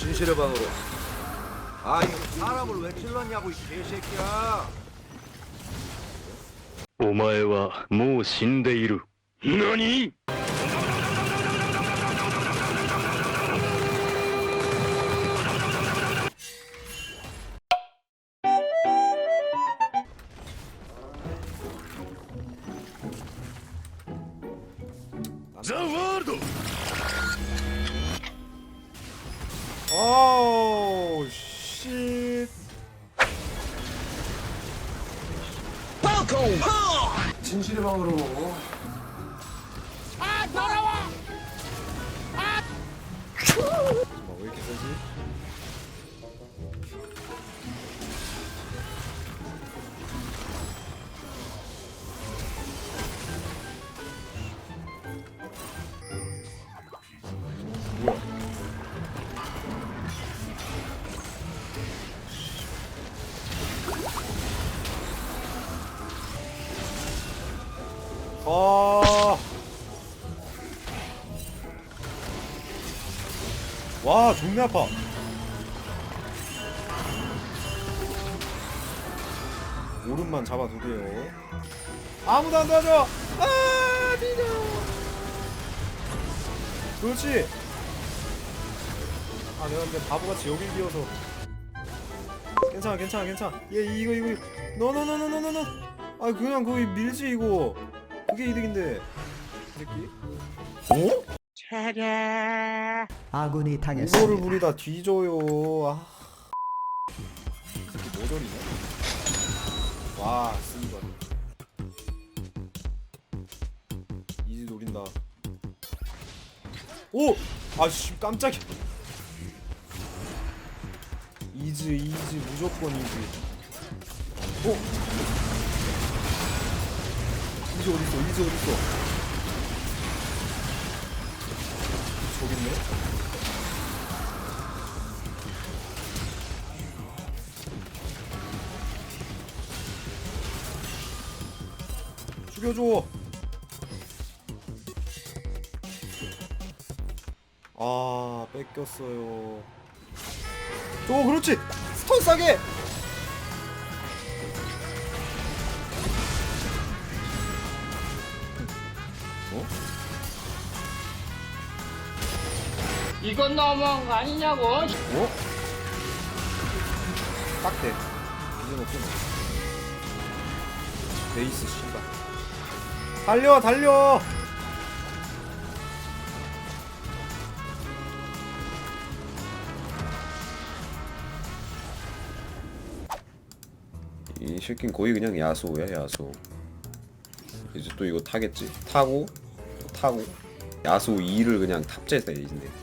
진실의 방으로. 아 이거 사람을 왜 찔렀냐고 이 개새끼야. お前はもう死んでいる。何 ザ・ワ 진실의 방으로. 아 돌아와. 아. 왜 이렇게 세지? 와, 존나 아파. 오른만 잡아두게요. 아무도 안 도와줘. 아, 뒤져. 그렇지. 아, 내가 근데 바보같이 여길 비워서. 괜찮아, 괜찮아, 괜찮아. 얘 이거 이거. 노노노노노노노. 아, 그냥 거기 밀지 이거. 그게 이득인데. 이 새끼. 어? 아군이 이거를 당했습니다. 부리다 뒤져요. 아. 이 새끼 모델이네. 와, 쓰이가. 이지 노린다. 오! 아씨, 깜짝이야. 이즈, 이즈, 무조건 이즈. 오! 이즈 어딨어, 이즈 어딨어. 있네? 죽여줘. 아 뺏겼어요. 저 그렇지 스턴 싸게. 어? 이건 너무한 거 아니냐고. 어? 딱대. 이제 높구나. 베이스 씨발. 달려 달려. 이 새끼는 거의 그냥 야소야 야소 이제 또 이거 타겠지 타고 또 타고 야소 2를 그냥 탑재해 있네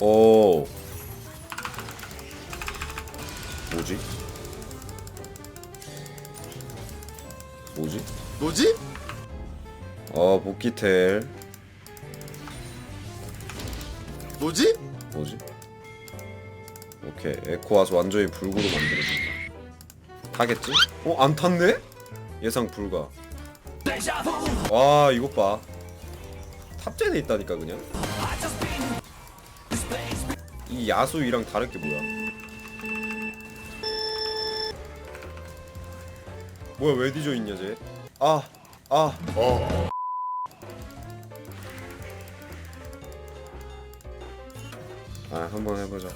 오 뭐지? 뭐지? 뭐지? 어 복귀텔 뭐지? 뭐지? 오케이 에코 와서 완전히 불구로 만들어준다 타겠지? 어? 안 탔네? 예상 불가 와 이것 봐 탑재돼 있다니까 그냥 이 야수이랑 다를 게 뭐야 뭐야 왜 뒤져 있냐 쟤? 아, 아, 어. 아, 한번 해보자.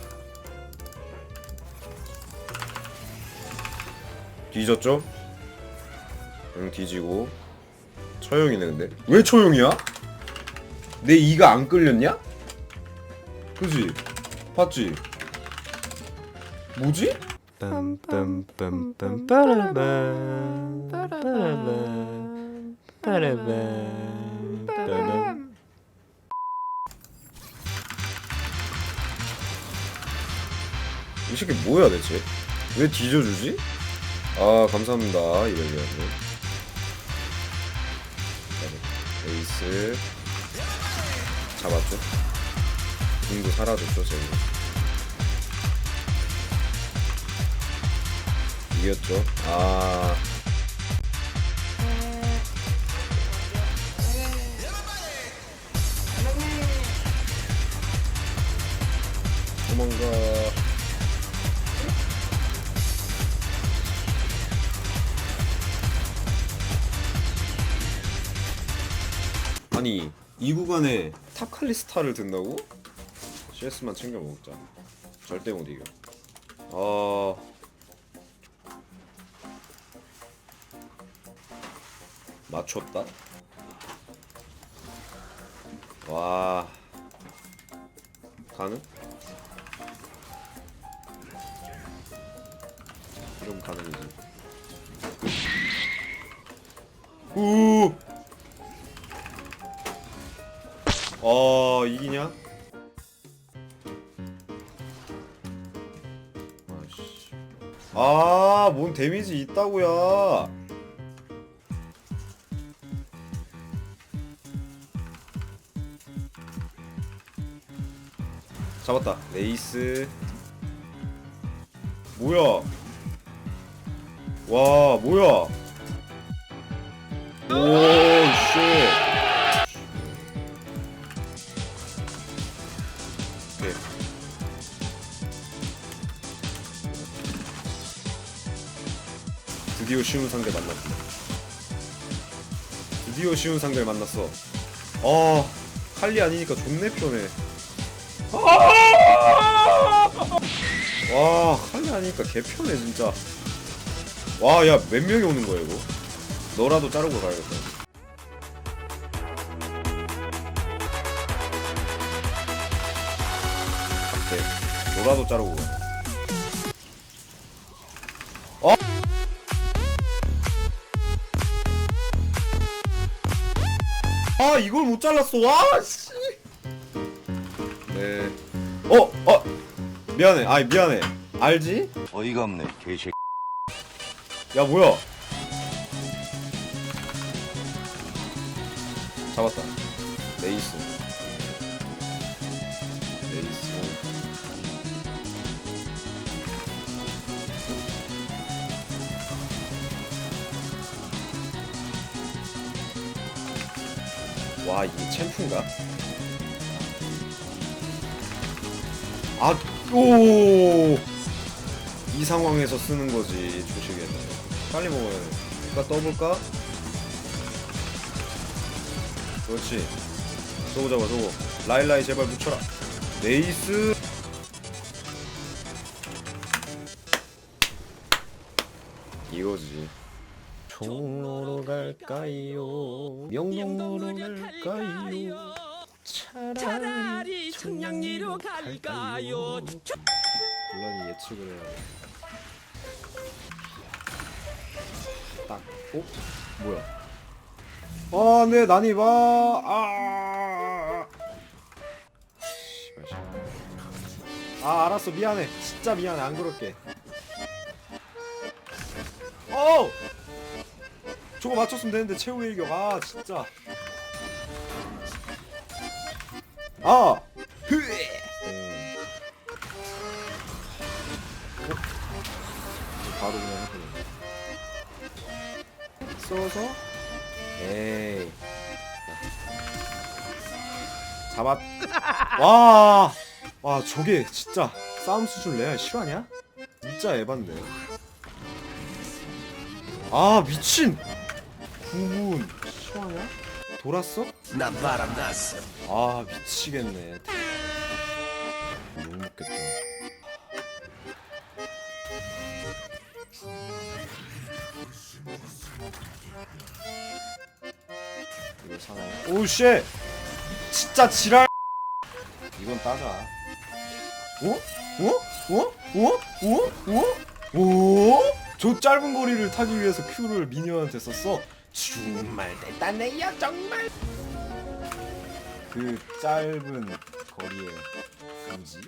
뒤졌죠? 응, 뒤지고. 처형이네, 근데. 왜 처형이야? 내 이가 안 끌렸냐? 그지? 봤지? 뭐지? 이 새끼 뭐야 대체? 왜 뒤져주지? 아 감사합니다 이럴리아님 에이스 잡았죠? 궁도 사라졌죠 쟤는 이겼죠? 아 도망가 아니 이 구간에 탑칼리스타를 든다고? CS만 챙겨 먹자 절대 못 이겨 아 맞췄다 와 가능? 이러면 가능이지 우! 어 이기냐? 아 뭔 데미지 있다고야 잡았다. 레이스. 뭐야? 와 뭐야? 오쉣 드디어 쉬운 상대 만났다 드디어 쉬운 상대를 만났어. 아 칼리 아니니까 존내 편해. 와 칼리 아니니까 개편해 진짜. 와 야 몇 명이 오는 거야 이거? 너라도 자르고 가야겠다. 오케이. 너라도 자르고 가 아 이걸 못 잘랐어. 와씨. 네. 어! 어! 미안해. 아이 미안해. 알지? 어이가 없네 개새끼. 야 뭐야? 잡았다. 레이스 와 이게 챔프인가? 아, 오! 이 상황에서 쓰는 거지 조식에는. 빨리 먹어야 돼. 일단 떠볼까? 그렇지. 저거 잡아 저거. 라일라이 제발 묻혀라. 네이스! 이거지 종로로 갈까요 명동로로 갈까요 차라리 청량리로 갈까요 물론 예측을 해야 돼. 딱. 어? 뭐야? 아, 네, 난이 봐. 아. 씨발, 씨발. 아, 알았어. 미안해. 진짜 미안해. 안 그럴게. 어! 저거 맞췄으면 되는데 최후의 일격. 아, 진짜. 아! 흐에! 음. 바로 그냥 해보네. 써서 에이 잡았 와! 와 저게 진짜 싸움 수준 레알 실화냐? 진짜 에반데 아 미친 구분 실화냐? 돌았어? 난 바람 났어. 아 미치겠네 못 먹겠다 이거 사나요? 오쉣 진짜 지랄 이건 따자 어? 어? 어? 어? 어? 어? 오? 저 짧은 거리를 타기 위해서 Q를 미니언한테 썼어? 정말 대단해요 정말. 그 짧은 거리의 금지?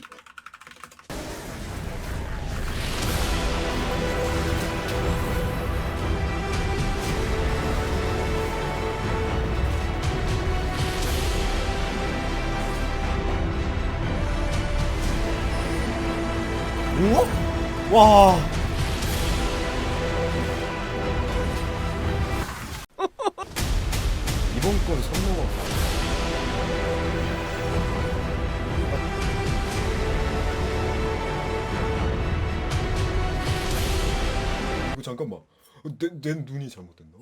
오? 와! 이 잠깐만 내, 내 눈이 잘못됐나?